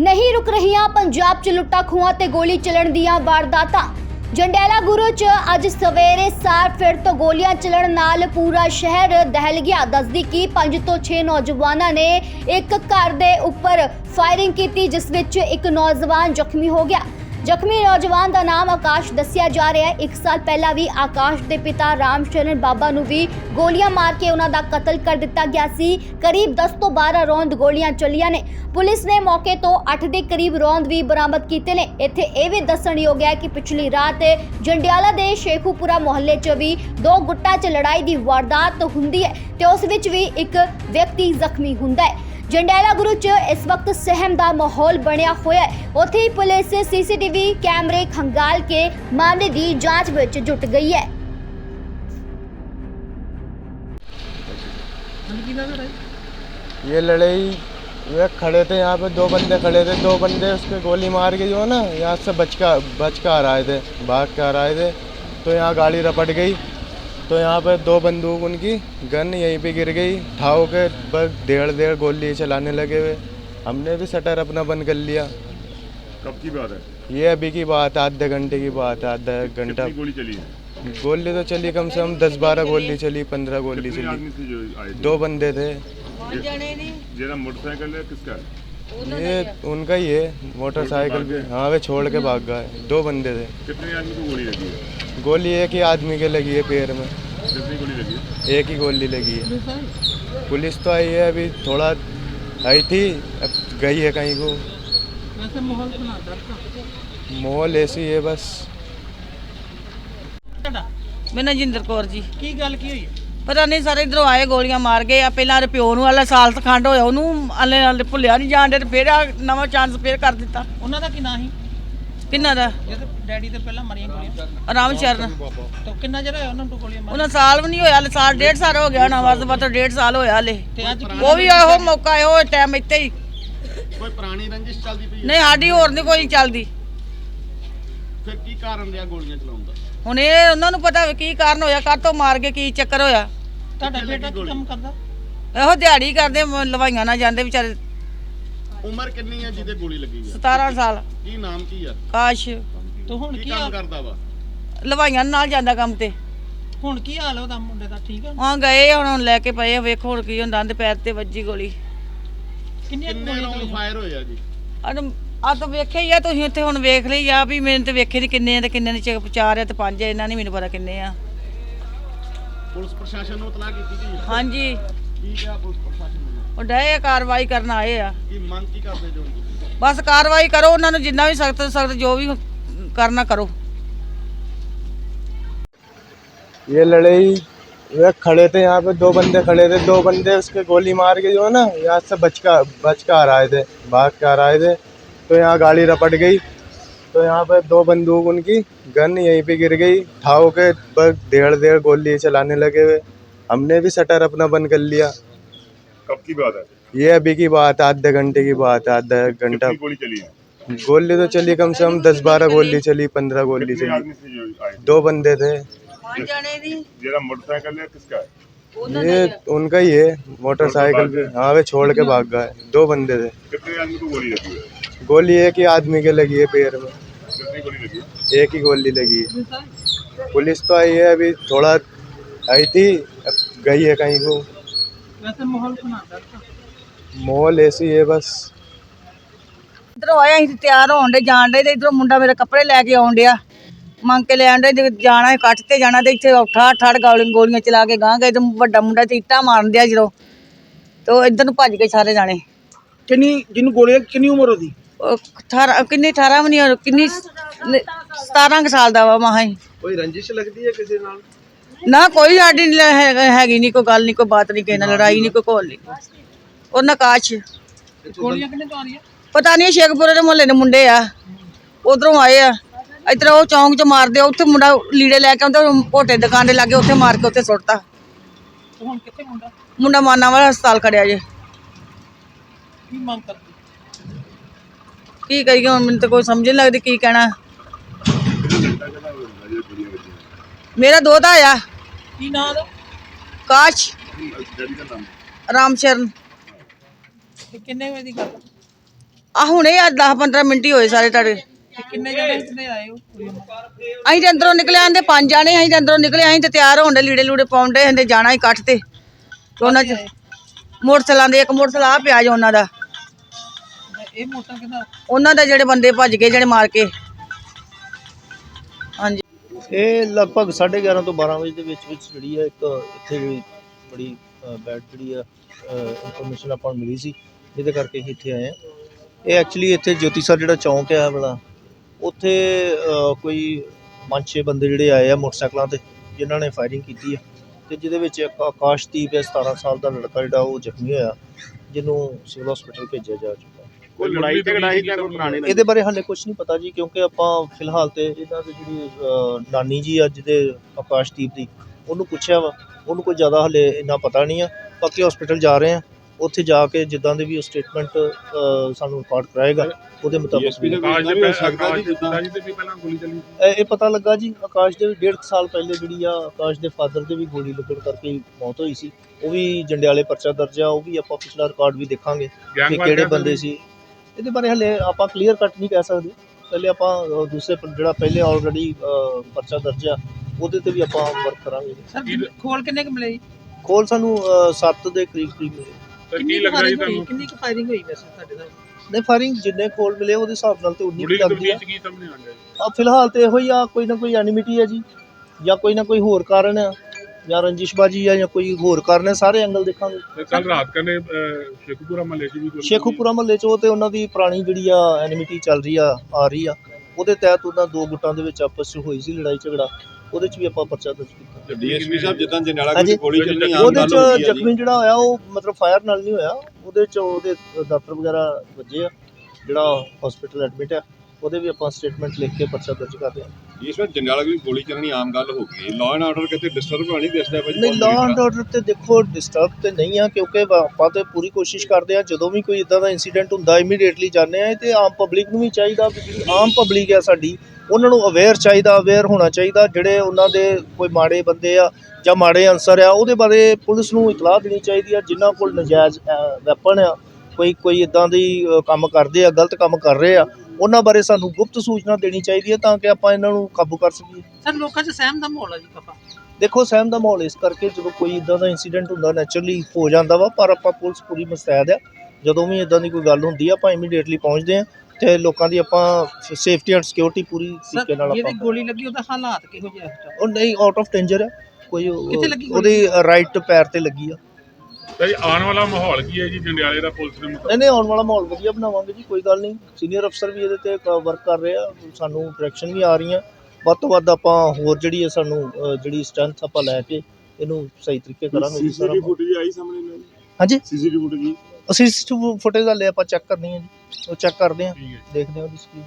ਨਹੀਂ ਰੁਕ ਰਹੀਆਂ ਪੰਜਾਬ 'ਚ ਲੁੱਟਾਂ ਖੂਹਾਂ ਤੇ ਗੋਲੀ ਚੱਲਣ ਦੀਆਂ ਵਾਰਦਾਤਾਂ। ਜੰਡਿਆਲਾ ਗੁਰੂ 'ਚ ਅੱਜ ਸਵੇਰੇ ਸਾਰ ਫਿਰ ਤੋਂ ਗੋਲੀਆਂ ਚੱਲਣ ਨਾਲ ਪੂਰਾ ਸ਼ਹਿਰ ਦਹਿਲ ਗਿਆ। ਦੱਸਦੀ ਕਿ 5 ਤੋਂ 6 ਨੌਜਵਾਨਾਂ ਨੇ ਇੱਕ ਘਰ ਦੇ ਉੱਪਰ ਫਾਇਰਿੰਗ ਕੀਤੀ, ਜਿਸ ਵਿੱਚ ਇੱਕ ਨੌਜਵਾਨ ਜ਼ਖਮੀ ਹੋ ਗਿਆ। ਜ਼ਖਮੀ ਨੌਜਵਾਨ ਦਾ ਨਾਮ ਆਕਾਸ਼ ਦੱਸਿਆ ਜਾ ਰਿਹਾ ਹੈ। ਇੱਕ ਸਾਲ ਪਹਿਲਾਂ ਵੀ ਆਕਾਸ਼ ਦੇ ਪਿਤਾ ਰਾਮ ਸ਼ਰਨ ਬਾਬਾ ਨੂੰ ਵੀ ਗੋਲੀਆਂ ਮਾਰ ਕੇ ਉਹਨਾਂ ਦਾ ਕਤਲ ਕਰ ਦਿੱਤਾ ਗਿਆ ਸੀ। ਕਰੀਬ 10 ਤੋਂ 12 ਰੌਂਦ ਗੋਲੀਆਂ ਚੱਲੀਆਂ ਨੇ। ਪੁਲਿਸ ਨੇ ਮੌਕੇ ਤੋਂ 8 ਦੇ ਕਰੀਬ ਰੌਂਦ ਵੀ ਬਰਾਮਦ ਕੀਤੇ ਨੇ। ਇੱਥੇ ਇਹ ਵੀ ਦੱਸਣਯੋਗ ਹੈ ਕਿ ਪਿਛਲੀ ਰਾਤ ਜੰਡਿਆਲਾ ਦੇ ਸ਼ੇਖੂਪੁਰਾ ਮੁਹੱਲੇ 'ਚ ਵੀ ਦੋ ਗੁੱਟਾਂ 'ਚ ਲੜਾਈ ਦੀ ਵਾਰਦਾਤ ਹੁੰਦੀ ਹੈ ਤੇ ਉਸ ਵਿੱਚ ਵੀ ਇੱਕ ਵਿਅਕਤੀ ਜ਼ਖਮੀ ਹੁੰਦਾ ਹੈ। ਜੰਡਿਆਲਾ ਗੁਰੂ 'ਚ ਇਸ ਵਕਤ ਸਹਿਮ ਦਾ ਮਾਹੌਲ ਬਣਿਆ ਹੋਇਆ ਹੈ ਉੱਥੇ ਹੀ ਪੁਲਿਸ ਸੀਸੀਟੀਵੀ ਕੈਮਰੇ ਖੰਗਾਲ ਕੇ ਮਾਮਲੇ ਦੀ ਜਾਂਚ ਵਿੱਚ ਜੁਟ ਗਈ ਹੈ ये लड़ाई वे खड़े थे यहाँ पे दो बंदे खड़े थे दो बंदे उसके गोली मार के जो है ना यहाँ से बच का बच कर आ रहे थे भाग कर आ रहे थे तो यहाँ गाड़ी रपट गई तो यहाँ पे दो बंदूक उनकी गन यहीं पे गिर गई। ठाव के बस डेढ़ डेढ़ गोली चलाने लगे हुए। हमने भी शटर अपना बंद कर लिया। कब की बात है? ये अभी की बात है आधे घंटे की बात है आधा घंटा। गोली चली? है गोली तो चली कम से कम दस बारह गोली चली पंद्रह गोली चली। दो बंदे थे। मोटरसाइकिल है किसका ये उनका ही है मोटरसाइकिल। भी हाँ वे छोड़ के भाग गए। दो बंदे थे। कितने आदमी को गोली लगी है? गोली एक ही आदमी के लगी है पैर में कितनी गोली लगी है एक ही गोली लगी है पुलिस तो आई है अभी थोड़ा आई थी अब गई है कहीं को वैसे माहौल बना डर का माहौल ऐसी है बस ਤੁਹਾਡਾ ਮੈਂ ਨਜਿੰਦਰ ਕੌਰ ਜੀ ਕੀ ਗੱਲ ਕੀ ਹੋਈ ਪਤਾ ਨਹੀਂ ਸਾਰੇ ਇਧਰੋਂ ਆਏ ਗੋਲੀਆਂ ਮਾਰ ਗਏ ਆ ਪਹਿਲਾਂ ਦੇ ਪਿਓ ਨੂੰ ਵਾਲਾ ਸਾਲ ਖੰਡ ਹੋਇਆ ਉਹਨੂੰ ਹਲੇ ਹਲੇ ਭੁੱਲਿਆ ਨਹੀਂ ਜਾਣ ਦੇ ਤੇ ਫਿਰ ਆ ਨਵਾਂ ਚਾਂਸ ਫੇਰ ਕਰ ਦਿੱਤਾ ਉਹਨਾਂ ਦਾ ਕੀ ਨਾਂ ਸੀ ਕਿੰਨਾ ਦਾ? ਡੈਡੀ ਤੇ ਪਹਿਲਾਂ ਮਰੀਆਂ ਗੋਲੀਆਂ ਆਰਾਮ ਚਰਨ ਤਾਂ ਕਿੰਨਾ ਚਿਰ ਹੋਇਆ ਉਹਨਾਂ ਨੂੰ ਗੋਲੀਆਂ ਉਹਨਾਂ ਸਾਲ ਵੀ ਨਹੀਂ ਹੋਇਆ ਹਲੇ ਸਾਲ ਡੇਢ ਸਾਲ ਹੋ ਗਿਆ ਨਾ ਵਰਦ ਬਤ ਡੇਢ ਸਾਲ ਹੋਇਆ ਹਲੇ। ਤੇ ਅੱਜ ਕੀ ਉਹ ਵੀ ਇਹੋ ਮੌਕਾ ਇਹੋ ਟਾਈਮ ਇੱਥੇ ਹੀ। ਕੋਈ ਪੁਰਾਣੀ ਰੰਜਿਸ਼ ਚੱਲਦੀ ਪਈ ਨਹੀਂ ਸਾਡੀ ਹੋਰ ਨਹੀਂ ਕੋਈ ਚੱਲਦੀ। ਫਿਰ ਕੀ ਕਾਰਨ ਰਿਹਾ ਗੋਲੀਆਂ ਚਲਾਉਣ ਦਾ? ਹੁਣ ਇਹ ਉਹਨਾਂ ਨੂੰ ਪਤਾ ਕੀ ਕਾਰਨ ਹੋਇਆ ਕਾਹ ਤੋਂ ਮਾਰ ਕੇ ਕੀ ਚੱਕਰ ਹੋਇਆ। ਤੁਹਾਡਾ ਬੇਟਾ ਕੀ ਕੰਮ ਕਰਦਾ? ਇਹੋ ਦਿਹਾੜੀ ਕਰਦੇ ਮ- ਲਵਾਈਆਂ ਨਾ ਜਾਂਦੇ ਵਿਚਾਰੇ। ਉਮਰ ਕਿੰਨੀ ਹੈ ਜਿਹਦੇ ਗੋਲੀ ਲੱਗੀ ਹੈ 17 ਸਾਲ। ਕੀ ਨਾਮ ਕੀ ਆ? ਕਾਸ਼। ਤੇ ਹੁਣ ਕੀ ਕੀ ਕੰਮ ਹਾਲ ਕਰਦਾ ਵਾ? ਲਵਾਈਆਂ ਨਾਲ ਜਾਂਦਾ ਕੰਮ ਤੇ। ਹੁਣ ਕੀ ਹਾਲ ਉਹਦਾ ਮੁੰਡੇ ਦਾ? ਠੀਕ ਹੈ ਹਾਂ ਗਏ ਹੁਣ ਹੁਣ ਲੈ ਕੇ ਪਏ ਆ, ਵੇਖੋ ਹੁਣ ਕੀ ਹੁੰਦਾ ਦੇ ਪੈਰ ਤੇ ਵੱਜੀ ਗੋਲੀ। ਕਿੰਨੀਆਂ ਕੁ ਕਿੰਨੇ ਗੋਲੀਆਂ ਰਾਉਂਡ ਚੱਲੀਆਂ? ਫਾਇਰ ਹੋਏ ਆ ਜੀ? ਆ ਤਾਂ ਵੇਖਿਆ ਹੀ ਆ ਤੁਸੀਂ ਉੱਥੇ ਹੁਣ ਵੇਖ ਲਈ ਆ ਵੀ ਮੈਨੂੰ ਤੇ ਵੇਖੇ ਦੀ ਕਿੰਨੇ ਆ ਤੇ ਕਿੰਨੇ ਨੇ ਚ- ਚਾਰ ਆ ਤੇ ਪੰਜ ਆ ਇਹਨਾਂ ਨਹੀਂ ਮੈਨੂੰ ਪਤਾ ਕਿੰਨੇ ਆ। ਪੁਲਿਸ ਪ੍ਰਸ਼ਾਸਨ ਨੂੰ ਇਤਲਾਹ ਕੀਤੀ ਗਈ ਹੈ? ਹਾਂਜੀ। ਕੀ ਕਿਹਾ ਪੁਲਿਸ ਪ੍ਰਸ਼ਾਸਨ ਨੂੰ? ਉਹ ਡਏ ਆ ਕਾਰਵਾਈ ਕਰਨ ਆਏ ਆ ਕੀ ਮੰਗ ਕੀ ਕਰਦੇ ਜੋ ਤੁਸੀਂ ਬਸ ਕਾਰਵਾਈ ਕਰੋ ਉਹਨਾਂ ਨੂੰ ਜਿੰਨਾ ਵੀ ਸਖਤ ਸਖਤ ਜੋ ਵੀ ਕਰਨਾ ਕਰੋ ये लड़ाई वे खड़े थे यहाँ पे दो बंदे खड़े थे दो बंदे उसके गोली मार के जो है ना यहाँ से बच का बच कर आ रहे थे भाग कर आए थे तो यहाँ गाड़ी रपट गई तो यहाँ पे दो बंदूक उनकी गन यहीं पे गिर गई ठाव के बस डेढ़ डेढ़ गोली चलाने लगे हुए हमने भी शटर अपना बंद कर लिया कब की बात है? ये अभी की बात है आधे घंटे की बात है आधा एक घंटा। गोली चली है? गोली तो चली कम से कम दस बारह गोली चली पंद्रह गोली चली। दो बंदे थे। जरा मोटरसाइकिल है किसका है? ये उनका ही है मोटरसाइकिल भी हाँ वे छोड़ के भाग गए। दो बंदे थे। कितने आदमी को गोली लगी है? गोली एक ही आदमी के लगी है पैर में। कितनी गोली लगी है? एक ही गोली लगी है। पुलिस तो आई है अभी थोड़ा आई थी अब गई है कहीं को। ਵੈਸੇ ਮਾਹੌਲ ਬਣਾ ਡਰ का माहौल ऐसी है बस ਇਧਰੋਂ ਆਏ ਅਸੀਂ ਤੇ ਤਿਆਰ ਹੋਣ ਦੇ ਜਾਣ ਦੇ ਤੇ ਇਧਰੋਂ ਮੁੰਡਾ ਮੇਰੇ ਕੱਪੜੇ ਲੈ ਕੇ ਆਉਣ ਡਿਆ ਮੰਗ ਕੇ ਲੈ ਆਉਂਦੇ ਜੇ ਜਾਣਾ ਹੈ ਕੱਟ ਤੇ ਜਾਣਾ ਤੇ ਇੱਥੇ ਠਾੜ ਠਾੜ ਗੋਲੀਆਂ ਗੋਲੀਆਂ ਚਲਾ ਕੇ ਗਾਂ ਗਏ ਤੇ ਵੱਡਾ ਮੁੰਡਾ ਤੇ ਇੱਟਾਂ ਮਾਰਨ ਡਿਆ ਜਦੋਂ ਤੇ ਉਹ ਇੱਧਰ ਨੂੰ ਭੱਜ ਗਏ ਸਾਰੇ ਜਾਣੇ ਕਿੰਨੀ ਜਿਹਨੂੰ ਗੋਲੀਆਂ ਕਿੰਨੀ ਉਮਰ ਉਹਦੀ ਉਹ 18 ਕਿੰਨੀ 18 ਵੀ ਨਹੀਂ ਹੋਰ ਕਿੰਨੀ 17 ਕੁ ਸਾਲ ਦਾ ਵਾ ਮਹਾਂ ਹੀ ਕੋਈ ਰੰਜਿਸ਼ ਲੱਗਦੀ ਹੈ ਕਿਸੇ ਨਾਲ ਨਾ ਕੋਈ ਸਾਡੀ ਨੀ ਲੈ- ਹੈਗੀ ਨਹੀਂ ਕੋਈ ਗੱਲ ਨਹੀਂ ਕੋਈ ਬਾਤ ਨਹੀਂ ਕਿਸੇ ਨਾਲ ਲੜਾਈ ਨਹੀਂ ਕੋਈ ਘੋਲ ਨਹੀਂ ਉਹ ਨਕਾਸ਼। ਗੋਲੀਆਂ ਕਿੰਨੇ ਪਤਾ ਨਹੀਂ ਸ਼ੇਖਪੁਰੇ ਦੇ ਮੁਹੱਲੇ ਦੇ ਮੁੰਡੇ ਆ ਉਧਰੋਂ ਆਏ ਆ। ਇੱਧਰ ਉਹ ਚੌਂਕ 'ਚ ਮਾਰਦੇ ਆ ਉੱਥੇ ਮੁੰਡਾ ਲੀੜੇ ਲੈ ਕੇ ਆਉਂਦਾ ਭੋਟੇ ਦੁਕਾਨ ਦੇ ਲਾਗੇ ਉੱਥੇ ਮਾਰ ਕੇ ਉੱਥੇ ਸੁੱਟਤਾ। ਤੇ ਹੁਣ ਕਿੱਥੇ ਮੁੰਡਾ? ਮੁੰਡਾ ਮਾਨਾ ਵਾਲਾ ਹਸਪਤਾਲ ਖੜਿਆ ਜੇ। ਕੀ ਮੰਗ ਕਰਦੀ? ਕੀ ਕਰੀਏ ਹੁਣ ਮੈਨੂੰ ਤਾਂ ਕੋਈ ਸਮਝ ਨਹੀਂ ਲੱਗਦੀ ਕੀ ਕਹਿਣਾ। ਮੇਰਾ ਦੋਤਾ ਆ। ਕੀ ਨਾਂ ਦਾ ਕਾਸ਼। ਡੈਡੀ ਦਾ ਕਿੰਨੇ ਵਜੇ ਦੀ ਗੱਲ ਆ? ਆ ਹੁਣੇ ਆ 10 15 ਮਿੰਟ ਹੀ ਹੋਏ ਸਾਰੇ ਤੁਹਾਡੇ। ਕਿੰਨੇ ਜਣੇ ਇਸਨੇ ਆਏ ਹੋ ਅਸੀਂ ਤੇ ਅੰਦਰੋਂ ਨਿਕਲੇ ਆਂਦੇ ਪੰਜ ਜਾਣੇ ਅਸੀਂ ਤੇ ਅੰਦਰੋਂ ਨਿਕਲੇ ਅਸੀਂ ਤੇ ਤਿਆਰ ਹੋਣ ਦੇ ਲੀੜੇ ਲੂੜੇ ਪਾਉਣ ਦੇ ਹੰਦੇ ਜਾਣਾ ਹੀ ਇਕੱਠ ਤੇ। ਤੇ ਉਹਨਾਂ ਚ ਮੋਟਰਸਾਈਕਲਾਂ ਦੇ ਇੱਕ ਮੋਟਰਸਾਈਕਲ ਆ ਪਿਆ ਜੀ ਉਹਨਾਂ ਦਾ। ਇਹ ਮੋਟਰ ਕਿਦਾਂ? ਉਹਨਾਂ ਦਾ ਜਿਹੜੇ ਬੰਦੇ ਭੱਜ ਗਏ ਜਿਹੜੇ ਮਾਰ ਕੇ। ਇਹ ਲਗਭਗ 11:30 ਤੋਂ 12 ਵਜੇ ਦੇ ਵਿੱਚ ਵਿੱਚ ਜਿਹੜੀ ਹੈ ਇੱਕ ਇੱਥੇ ਜਿਹੜੀ ਬੜੀ ਬੈਡ ਜਿਹੜੀ ਆ ਇਨਫੋਰਮੇਸ਼ਨ ਆਪਾਂ ਨੂੰ ਮਿਲੀ ਸੀ, ਜਿਹਦੇ ਕਰਕੇ ਅਸੀਂ ਇੱਥੇ ਆਏ ਆ ਇਹ ਐਕਚੁਅਲੀ ਇੱਥੇ ਜੋਤੀ ਸਰ ਜਿਹੜਾ ਚੌਂਕ ਹੈ ਵਾਲਾ, ਉੱਥੇ ਕੋਈ ਪੰਜ ਛੇ ਬੰਦੇ ਜਿਹੜੇ ਆਏ ਆ ਮੋਟਰਸਾਈਕਲਾਂ ਤੇ, ਜਿਨ੍ਹਾਂ ਨੇ ਫਾਇਰਿੰਗ ਕੀਤੀ ਹੈ ਤੇ ਜਿਹਦੇ ਵਿੱਚ ਇੱਕ ਆਕਾਸ਼ਦੀਪ ਹੈ 17 ਸਾਲ ਦਾ ਲੜਕਾ ਜਿਹੜਾ ਉਹ ਜ਼ਖਮੀ ਹੋਇਆ, ਜਿਹਨੂੰ ਸਿਵਲ ਹਸਪੀਟਲ ਭੇਜਿਆ ਜਾ ਚੁੱਕਾ। ਕੋਈ ਲੜਾਈ ਝਗੜਾ ਸੀ ਜਾਂ ਕੋਈ ਪੁਰਾਣੇ ਇਹਦੇ ਬਾਰੇ ਹਾਲੇ ਕੁਝ ਨਹੀਂ ਪਤਾ ਜੀ ਕਿਉਂਕਿ ਆਪਾਂ ਫਿਲਹਾਲ ਤੇ ਇਹਨਾਂ ਦੀ ਜਿਹੜੀ ਅਹ, ਨਾਨੀ ਜੀ ਅੱਜ ਦੇ ਆਕਾਸ਼ਦੀਪ ਦੀ ਉਹਨੂੰ ਪੁੱਛਿਆ ਵਾ ਉਹਨੂੰ ਕੋਈ ਜ਼ਿਆਦਾ ਹਾਲੇ ਇੰਨਾ ਪਤਾ ਨਹੀਂ ਆ। ਬਾਕੀ ਹਸਪੀਟਲ ਜਾ ਰਹੇ ਆ ਉੱਥੇ ਜਾ ਕੇ ਜਿੱਦਾਂ ਦੀ ਵੀ ਉਹ ਸਟੇਟਮੈਂਟ ਸਾਨੂੰ ਰਿਕਾਰਡ ਕਰਾਏਗਾ ਉਹਦੇ ਮੁਤਾਬਕ ਆਕਾਸ਼ ਦੇ ਪੈ ਸਕਦਾ ਜੀ ਜਿੱਦਾਂ ਜੀ ਤੇ ਵੀ ਪਹਿਲਾਂ ਗੋਲੀ ਚੱਲੀ ਇਹ ਇਹ ਪਤਾ ਲੱਗਾ ਜੀ ਆਕਾਸ਼ ਦੇ ਵੀ ਡੇਢ ਕੁ ਸਾਲ ਪਹਿਲੇ ਜਿਹੜੀ ਆ ਆਕਾਸ਼ ਦੇ ਫਾਦਰ ਦੇ ਵੀ ਗੋਲੀ ਲੱਗਣ ਕਰਕੇ ਮੌਤ ਹੋਈ ਸੀ। ਉਹ ਵੀ ਜੰਡਿਆਲੇ ਪਰਚਾ ਦਰਜ ਆ ਉਹ ਵੀ ਆਪਾਂ ਪਿਛਲਾ ਰਿਕਾਰਡ ਵੀ ਦੇਖਾਂਗੇ ਕਿ ਕਿਹੜੇ ਬੰਦੇ ਸੀ। ਇਹਦੇ ਬਾਰੇ ਹਲੇ ਆਪਾਂ ਕਲੀਅਰ ਕੱਟ ਨਹੀਂ ਕਹਿ ਸਕਦੇ। ਪਹਿਲੇ ਆਪਾਂ ਅ, ਦੂਸਰੇ ਜਿਹੜਾ ਪਹਿਲੇ ਆਲਰੇਡੀ ਪਰਚਾ ਦਰਜ ਆ ਉਹਦੇ ਤੇ ਵੀ ਆਪਾਂ ਵਰਕ ਕਰਾਂਗੇ। ਸਰ ਖੋਲ ਕਿੰਨੇ ਕੁ ਮਿਲੇ ਜੀ? ਕੋਲ ਸਾਨੂੰ 7 ਦੇ ਕਰੀਬ ਕਰੀਬ ਮਿਲੇ। ਤਾਂ ਕਿੰਨੀ ਕੀ ਕੁ ਲੱਗਦਾ ਜੀ firing ਹੋਈ? ਤੁਹਾਨੂੰ ਕਿੰਨੀ ਕੁ ਫਾਇਰਿੰਗ ਹੋਈ ਵੈਸੇ ਤੁਹਾਡੇ ਨਾਲ? ਨਹੀਂ ਫਾਇਰਿੰਗ ਜਿੰਨੇ ਕੋਲ ਮਿਲੇ ਉਹਦੇ ਹਿਸਾਬ ਨਾਲ ਤੇ ਉਨੀ ਕੁ ਲੱਗਦੀ ਆ। ਤਬਦੀਲ ਕੀ ਸਾਹਮਣੇ ਆ ਗਿਆ ਜੀ? ਆ ਫਿਲਹਾਲ ਤੇ ਇਹੋ ਹੀ ਆ ਕੋਈ ਨਾ ਕੋਈ ਐਨਿਮਿਟੀ ਆ ਜੀ ਜਾਂ ਕੋਈ ਨਾ ਕੋਈ ਹੋਰ ਕਾਰਨ ਆ। ਜਾਂ ਰੰਜਿਸ਼ਬਾਜੀ ਆ ਜਾਂ ਕੋਈ ਹੋਰ ਕਾਰਨ ਹੈ ਸਾਰੇ ਐਂਗਲ ਦੇਖਾਂਗੇ। ਕੱਲ ਰਾਤ ਕਨੇ ਸ਼ੇਖੂਪੁਰਾ ਮਹੱਲੇ 'ਚ ਵੀ ਗੋਲੀ ਸ਼ੇਖੂਪੁਰਾ ਮਹੱਲੇ 'ਚ ਉਹ ਤੇ ਉਹਨਾਂ ਦੀ ਪੁਰਾਣੀ ਜਿਹੜੀ ਆ ਐਨਿਮਿਟੀ ਚੱਲ ਰਹੀ ਆ ਆ ਰਹੀ ਆ ਉਹਦੇ ਤਹਿਤ ਉਹਨਾਂ ਦੋ ਗੁੱਟਾਂ ਦੇ ਵਿੱਚ ਆਪਸ 'ਚ ਹੋਈ ਸੀ ਲੜਾਈ ਝਗੜਾ ਉਹਦੇ 'ਚ ਵੀ ਆਪਾਂ ਪਰਚਾ ਦਰਜ ਕੀਤਾ। ਡੀਐਸਪੀ ਸਾਹਿਬ ਜਿੱਦਾਂ ਜਨਾਲਾ ਹਾਂਜੀ। ਗੋਲੀ ਚੱਲਣੀ ਆਮ ਉਹਦੇ 'ਚ ਜ਼ਖਮੀ ਜਿਹੜਾ ਹੋਇਆ ਉਹ ਮਤਲਬ ਫਾਇਰ ਨਾਲ ਨਹੀਂ ਹੋਇਆ ਉਹਦੇ 'ਚ ਉਹਦੇ ਦਾਤਰ ਵਗੈਰਾ ਵੱਜੇ ਆ ਜਿਹੜਾ ਹਸਪੀਟਲ ਐਡਮਿਟ ਆ ਉਹਦੇ ਵੀ ਆਪਾਂ ਸਟੇਟਮੈਂਟ ਲਿਖ ਕੇ ਪਰਚਾ ਦਰਜ ਕਰਦੇ ਆ। ਇਸ ਵਾਰ ਜਨਾਲਾ ਦੀ ਗੋਲੀ ਚੱਲਣੀ ਆਮ ਗੱਲ ਹੋ ਗਈ? ਲਾਅ ਐਂਡ ਆਰਡਰ ਕਿਤੇ ਡਿਸਟਰਬ ਹੋਣੀ ਦਿਸਦਾ ਭਾਜੀ? ਨਹੀਂ ਲਾਅ ਐਂਡ ਆਰਡਰ ਤੇ ਦੇਖੋ ਡਿਸਟਰਬ ਤੇ ਨਹੀਂ ਆ, ਕਿਉਂਕਿ ਆਪਾਂ ਤੇ ਪੂਰੀ ਕੋਸ਼ਿਸ਼ ਕਰਦੇ ਆ, ਜਦੋਂ ਵੀ ਕੋਈ ਇਦਾਂ ਦਾ ਇਨਸੀਡੈਂਟ ਹੁੰਦਾ ਇਮੀਡੀਏਟਲੀ ਜਾਂਦੇ ਆ ਤੇ ਆਮ ਪਬਲਿਕ ਨੂੰ ਵੀ ਚਾਹੀਦਾ ਵੀ ਜਿਹੜੀ ਆਮ ਪਬਲਿਕ ਆ ਸਾਡੀ, ਉਹਨਾਂ ਨੂੰ ਅਵੇਅਰ ਚਾਹੀਦਾ ਅਵੇਅਰ ਹੋਣਾ ਚਾਹੀਦਾ, ਜਿਹੜੇ ਉਹਨਾਂ ਦੇ ਕੋਈ ਮਾੜੇ ਬੰਦੇ ਆ ਜਾਂ ਮਾੜੇ ਅਨਸਰ ਆ, ਉਹਦੇ ਬਾਰੇ ਪੁਲਿਸ ਨੂੰ ਇਤਲਾਹ ਦੇਣੀ ਚਾਹੀਦੀ ਆ, ਜਿਨ੍ਹਾਂ ਕੋਲ ਨਜਾਇਜ਼ ਵੈਪਨ ਆ ਕੋਈ ਕੋਈ ਇਦਾਂ ਦੀ ਕੰਮ ਕਰਦੇ ਆ ਗਲਤ ਕੰਮ ਕਰ ਰਹੇ ਆ ਉਹਨਾਂ ਬਾਰੇ ਸਾਨੂੰ ਗੁਪਤ ਸੂਚਨਾ ਦੇਣੀ ਚਾਹੀਦੀ ਹੈ ਤਾਂ ਕਿ ਆਪਾਂ ਇਹਨਾਂ ਨੂੰ ਕਾਬੂ ਕਰ ਸਕੀਏ। ਸਰ ਲੋਕਾਂ 'ਚ ਸਹਿਮ ਦਾ ਮਾਹੌਲ ਆ ਜੀ ਕਾਫਾ ਦੇਖੋ ਸਹਿਮ ਦਾ ਮਾਹੌਲ ਇਸ ਕਰਕੇ ਜਦੋਂ ਕੋਈ ਇਦਾਂ ਦਾ ਇਨਸੀਡੈਂਟ ਹੁੰਦਾ ਨੈਚੁਰਲੀ ਹੋ ਜਾਂਦਾ ਵਾ ਪਰ ਆਪਾਂ ਪੁਲਿਸ ਪੂਰੀ ਮੁਸਤੈਦ ਆ। ਜਦੋਂ ਵੀ ਇਦਾਂ ਦੀ ਕੋਈ ਗੱਲ ਹੁੰਦੀ ਆ ਆਪਾਂ ਇਮੀਡੀਏਟਲੀ ਪਹੁੰਚਦੇ ਆ ਤੇ ਲੋਕਾਂ ਦੀ ਆਪਾਂ ਸੇਫਟੀ ਐਂਡ ਸਿਕਿਉਰਿਟੀ ਪੂਰੀ ਤਰੀਕੇ ਨਾਲ ਆਪਾਂ ਗੋਲੀ ਲੱਗੀ ਉਹਦਾ ਹਾਲਾਤ ਕਿਹੋ ਜਿਹਾ ਹੈ? ਉਹ ਨਹੀਂ ਆਊਟ ਆਫ ਡੇਂਜਰ ਹੈ ਕੋਈ? ਉਹਦੀ ਰਾਈਟ ਪੈਰ ਤੇ ਲੱਗੀ ਆ। ਤਾਂ ਜੀ ਆਉਣ ਵਾਲਾ ਮਾਹੌਲ ਕੀ ਹੈ ਜੀ ਜੰਡਿਆਲੇ ਦਾ ਪੁਲਿਸ ਦੇ ਮੁਤਾਬਕ? ਨਹੀਂ ਨਹੀਂ ਆਉਣ ਵਾਲਾ ਮਾਹੌਲ ਵਧੀਆ ਬਣਾਵਾਂਗੇ ਜੀ ਕੋਈ ਗੱਲ ਨਹੀਂ। ਸੀਨੀਅਰ ਅਫਸਰ ਵੀ ਇਹਦੇ ਤੇ ਵਰਕ ਕਰ ਰਹੇ ਆ ਸਾਨੂੰ ਡਾਇਰੈਕਸ਼ਨ ਵੀ ਆ ਰਹੀਆਂ। ਵੱਧ ਤੋਂ ਵੱਧ ਆਪਾਂ ਹੋਰ ਜਿਹੜੀ ਹੈ ਸਾਨੂੰ ਅ, ਜਿਹੜੀ ਸਟਰੈਂਥ ਆਪਾਂ ਲੈ ਕੇ ਇਹਨੂੰ ਸਹੀ ਤਰੀਕੇ ਕਰਾਂਗੇ ਜੀ ਸਾਰਾ ਫੁਟੇਜ ਆਈ ਸਾਹਮਣੇ ਨਾਲ ਹਾਂਜੀ? ਸੀਸੀਟੀਵੀ ਫੁਟੇਜ ਅਸੀਂ ਫੁਟੇਜ ਦਾ ਲੈ ਆਪਾਂ ਚੈੱਕ ਕਰਨੀ ਹੈ ਜੀ। ਉਹ ਚੈੱਕ ਕਰਦੇ ਠੀਕ ਹੈ ਦੇਖਦੇ ਹਾਂ ਉਹਦੀ ਸਕਰੀਨ